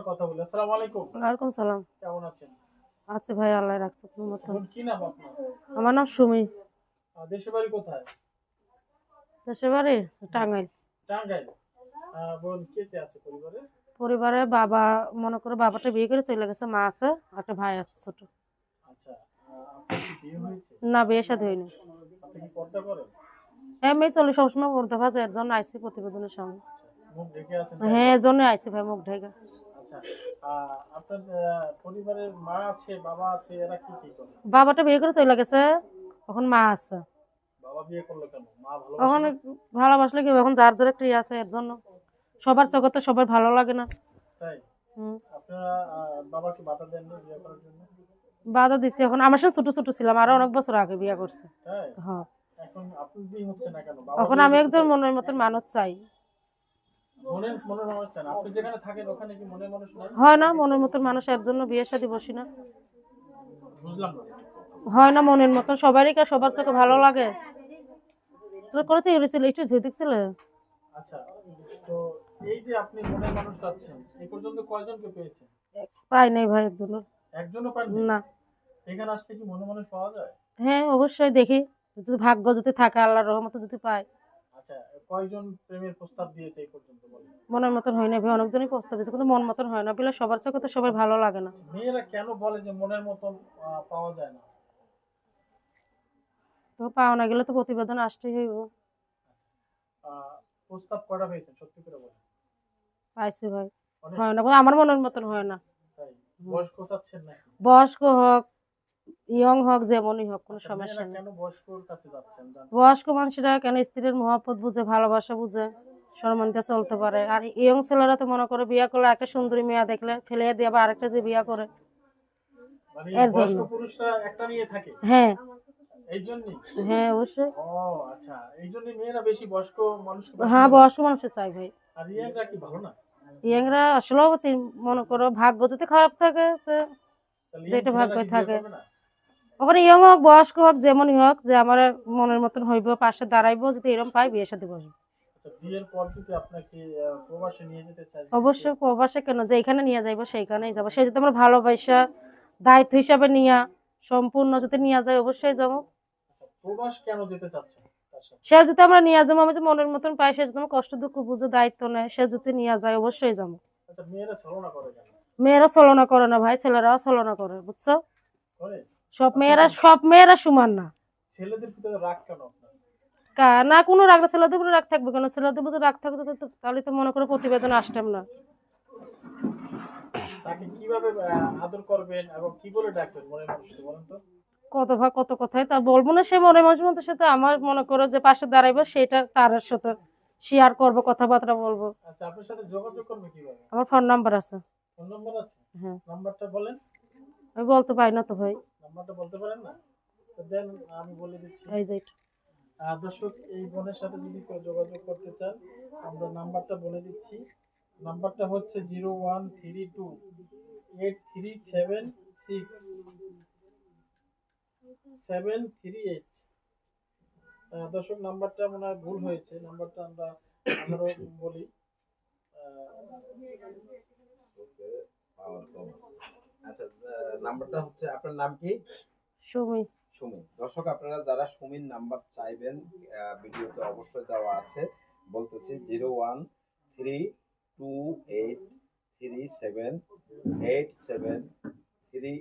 আমরা কথা বলি। আসসালামু আলাইকুম। ওয়ালাইকুম সালাম। কেমন আছেন? আছে ভাই আল্লাহ রাখছে কোনো বোন কি নাম আপনার? আমার নাম সুমি। দেশের বাড়ি কোথায়? দেশের বাড়ি টাঙ্গাইল। টাঙ্গাইল। বোন কে কে আছে পরিবারে? পরিবারে বাবা মনে করে বাবাটা বিয়ে করে চলে গেছে মা আছে একটা ভাই আছে ছোট। আচ্ছা না বিয়ে সাথে হয়নি। কি পর্দা চলে সবসময় পড়তে ভাজে এর জন্য আইসি প্রতিবেদনের সঙ্গে। আচ্ছা, হ্যাঁ এর জন্য আইসি ভাই মুখ ঢেকে। আচ্ছা আপনার পরিবারের মা আছে বাবা আছে এরা কি কি করে? বাবাটা বিয়ে করে চলে গেছে এখন মা আছে। বাবা বিয়ে করল কেন? মা এখন ভালোবাসলে কি এখন যার যার একটা ইয়ে আছে এর জন্য। সবার চোখে সবার ভালো লাগে না। তাই? আপনারা বাবাকে বাধা দেননি বিয়ে করার জন্য? বাধা দিছি এখন। আমার সাথে ছোট ছোট ছিলাম আরও অনেক বছর আগে বিয়ে করছে। হ্যাঁ। এখন আমি একজন মনের মতন মানুষ চাই। হয় না মনের মতন মানুষ এর জন্য বিয়ে শাদী বসি না। হয় না মনের মতন সবারই কা সবার চোখে ভালো লাগে। তোর করেছে গেছিল একটু ধুয়ে দেখছিলে আচ্ছা পেয়েছেন? পাই নাই ভাই একজন না। এখানে আসলে কি মনের মানুষ পাওয়া যায়? হ্যাঁ অবশ্যই দেখি। যদি ভাগ্য যদি থাকে আল্লাহর রহমতে যদি পাই আচ্ছা কয়জন প্রেমের প্রস্তাব দিয়েছে এই পর্যন্ত মনের মতন হয় না ভাই অনেকজনই প্রস্তাব দিচ্ছে কিন্তু মন মতন হয় না। বলে সবার চোখে তো সবার ভালো লাগে না। মেয়েরা কেন বলে যে মনের মতন পাওয়া যায় না? তো পাওয়া না গেলে তো প্রতিবেদন আসতেই হইব। আহ, প্রস্তাব পেয়েছেন সত্যি করে পাইছি ভাই। হয় না আমার মনের মতন হয় না। বয়স্ক হোক ইয়ং হোক যেমনই হোক কোনো আচ্ছা, সমস্যা নেই। বয়স্ক মানুষরা কেন স্ত্রীর মহব্বত বুঝে ভালোবাসা বুঝে সম্মানিত চলতে পারে? আর ইয়ং ছেলেরা তো মনে করে বিয়ে করলে একটা সুন্দরী মেয়ে দেখলে ফেলে দিয়ে আবার আরেকটা যে বিয়ে করে। মানে এর জন্য। হ্যাঁ। হ্যাঁ অবশ্যই। আচ্ছা। হ্যাঁ বয়স্ক মানুষের চাই ভাই। ইয়াংরা আসলেও মনে করো ভাগ্য যদি খারাপ থাকে তো যেটা young ছেলেরা ভাগ্যে থাকে। ওখানে ইয়ং হোক বয়স্ক হোক যেমনই হোক যে আমার মনের মতন হইব পাশে দাঁড়াইবো যদি এরকম পাই বিয়ের সাথে বসবো। আচ্ছা আহ, প্রবাসে কেন? যেখানে নিয়ে যাইবো সেইখানেই যাব। সে যদি আমার ভালোবাসা দায়িত্ব হিসাবে নিয়া সম্পূর্ণ যদি নিয়ে যায় অবশ্যই যাব। আচ্ছা, প্রবাস কেন যেতে চাচ্ছেন সে যদি আমরা নিয়ে যাব আমি যে মনের মতন পাই সে যদি আমার কষ্ট দুঃখ বুঝে দায়িত্ব নেয় সে যদি নিয়ে যায় অবশ্যই যাব। আচ্ছা মেয়েরা ছলনা করে না ভাই ছেলেরাও ছলনা করে বুঝছ? সব মেয়েরা সব মেয়েরা সমান না। ছেলেদের ভিতরে রাগ কেন না কোনো রাগ না ছেলেদের উপরে রাগ থাকবে কেন? ছেলেদের উপরে রাগ থাকবে তাহলে তো মনে করো প্রতিবেদন আসতাম না। তাকে কীভাবে আদর করবেন এবং কি বলে ডাকবেন মনের মানুষকে বলেন তো? কত ভাগ কত কথাই তা বলব না সে মনে মানুষ মতো সাথে আমার মনে করো যে পাশে দাঁড়াইবো সেটা তার সাথে শেয়ার করব কথাবার্তা বলব। আচ্ছা আপনার সাথে যোগাযোগ করবে কীভাবে? আমার ফোন নাম্বার আছে। ফোন নাম্বার আছে? হ্যাঁ। নাম্বারটা বলেন। আমি বলতে পারি না তো ভাই। নাম্বারটা বলতে পারেন না? তো দেন আমি বলে দিচ্ছি। এই যে। দর্শক এই বোনের সাথে যদি কেউ যোগাযোগ করতে চান আমরা নাম্বারটা বলে দিচ্ছি। নাম্বারটা হচ্ছে zero one three two eight three seven six seven three eight. দর্শক নাম্বারটা মনে হয় ভুল হয়েছে। নাম্বারটা আমরা আবারও বলি। আচ্ছা নাম্বারটা হচ্ছে আপনার নাম কি? সুমি। সুমি। দর্শক আপনারা যারা সুমির নাম্বার চাইবেন ভিডিওতে অবশ্যই দেওয়া আছে। বলতেছি zero one three two eight three seven eight seven three